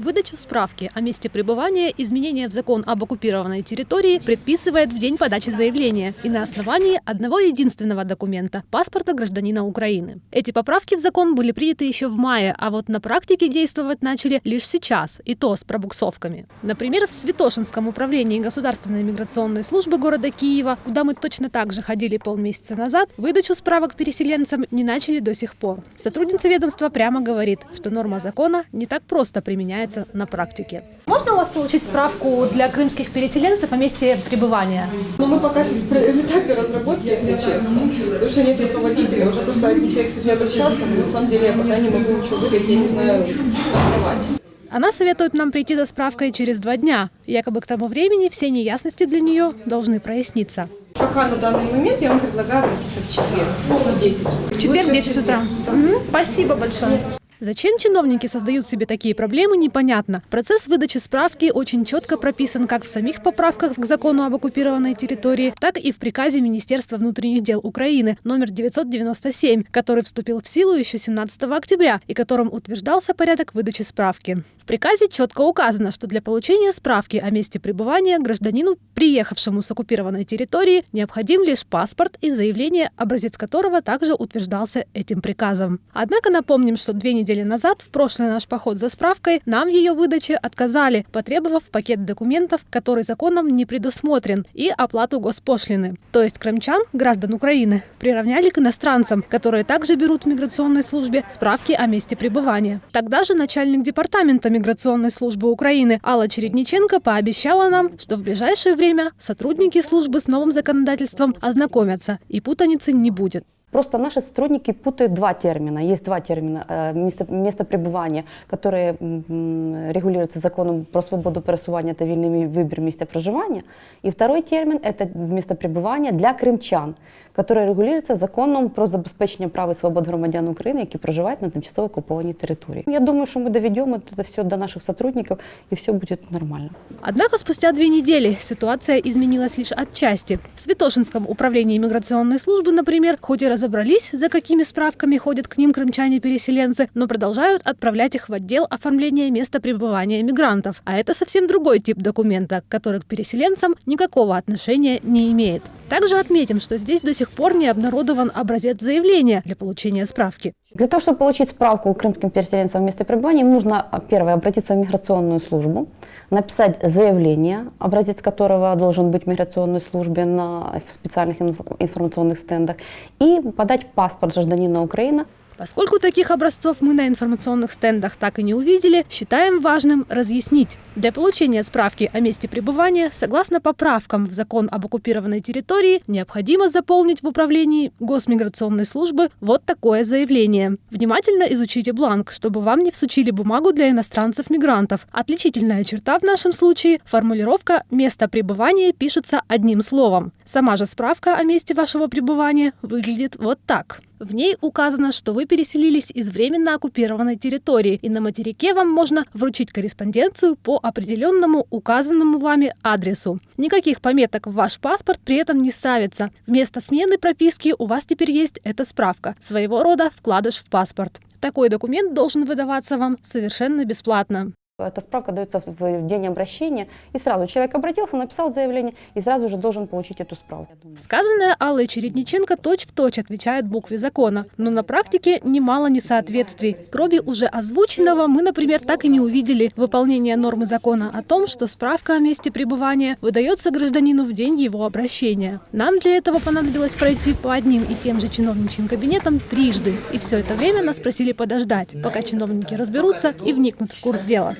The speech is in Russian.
Выдачу справки о месте пребывания изменения в закон об оккупированной территории предписывает в день подачи заявления и на основании одного единственного документа – паспорта гражданина Украины. Эти поправки в закон были приняты еще в мае, а вот на практике действовать начали лишь сейчас, и то с пробуксовками. Например, в Святошинском управлении Государственной миграционной службы города Киева, куда мы точно так же ходили полмесяца назад, выдачу справок переселенцам не начали до сих пор. Сотрудница ведомства прямо говорит, что норма закона не так просто применяется на практике. Можно у вас получить справку для крымских переселенцев о месте пребывания? Но мы пока сейчас в этапе разработки, если честно. Потому что нет руководителя, уже просто один человек сюда обращался, но на самом деле я пока не могу ничего выдать, я не знаю основания. Она советует нам прийти за справкой через два дня. Якобы к тому времени все неясности для нее должны проясниться. Пока на данный момент я вам предлагаю обратиться в четверг в 10 В четверг Лучше 10 утра. Да. Мгм. Спасибо большое. Зачем чиновники создают себе такие проблемы, непонятно. Процесс выдачи справки очень четко прописан как в самих поправках к закону об оккупированной территории, так и в приказе Министерства внутренних дел Украины номер 997, который вступил в силу еще 17 октября и которым утверждался порядок выдачи справки. В приказе четко указано, что для получения справки о месте пребывания гражданину, приехавшему с оккупированной территории, необходим лишь паспорт и заявление, образец которого также утверждался этим приказом. Однако напомним, что две недели назад, в прошлый наш поход за справкой, нам ее выдаче отказали, потребовав пакет документов, который законом не предусмотрен, и оплату госпошлины. То есть крымчан, граждан Украины, приравняли к иностранцам, которые также берут в миграционной службе справки о месте пребывания. Тогда же начальник департамента миграционной службы Украины Алла Чередниченко пообещала нам, что в ближайшее время сотрудники службы с новым законодательством ознакомятся и путаницы не будет. Просто наши сотрудники путают два термина. Есть два термина. Э, Место, место пребывания, которое м, регулируется законом про свободу пересування та вільний вибір місця проживання. І второй термін – это место пребывания для кримчан, которое регулируется законом про забезпечення прав і свобод громадян України, які проживають на тимчасово окупованій території. Я думаю, що ми доведемо это все до наших сотрудников, и все будет нормально. Однако спустя две недели ситуация изменилась лишь отчасти. В Святошинском управлении миграционной службы, например, хоть и разобрались, за какими справками ходят к ним крымчане-переселенцы, но продолжают отправлять их в отдел оформления места пребывания мигрантов. А это совсем другой тип документа, который к переселенцам никакого отношения не имеет. Также отметим, что здесь до сих пор не обнародован образец заявления для получения справки. Для того, чтобы получить справку крымским переселенцам в месте пребывания, им нужно, первое, обратиться в миграционную службу, написать заявление, образец которого должен быть в миграционной службе на специальных инф- информационных стендах, и подать паспорт гражданина Украины Поскольку таких образцов мы на информационных стендах так и не увидели, считаем важным разъяснить. Для получения справки о месте пребывания, согласно поправкам в закон об оккупированной территории, необходимо заполнить в управлении Госмиграционной службы вот такое заявление. Внимательно изучите бланк, чтобы вам не всучили бумагу для иностранцев-мигрантов. Отличительная черта в нашем случае – формулировка «место пребывания» пишется одним словом. Сама же справка о месте вашего пребывания выглядит вот так. В ней указано, что вы переселились из временно оккупированной территории, и на материке вам можно вручить корреспонденцию по определенному указанному вами адресу. Никаких пометок в ваш паспорт при этом не ставится. Вместо смены прописки у вас теперь есть эта справка, своего рода вкладыш в паспорт. Такой документ должен выдаваться вам совершенно бесплатно. Эта справка дается в день обращения, и сразу человек обратился, написал заявление, и сразу же должен получить эту справку. Сказанное Аллой Чередниченко точь-в-точь отвечает букве закона, но на практике немало несоответствий. Кроме уже озвученного, мы, например, так и не увидели выполнение нормы закона о том, что справка о месте пребывания выдается гражданину в день его обращения. Нам для этого понадобилось пройти по одним и тем же чиновничьим кабинетам трижды, и все это время нас просили подождать, пока чиновники разберутся и вникнут в курс дела.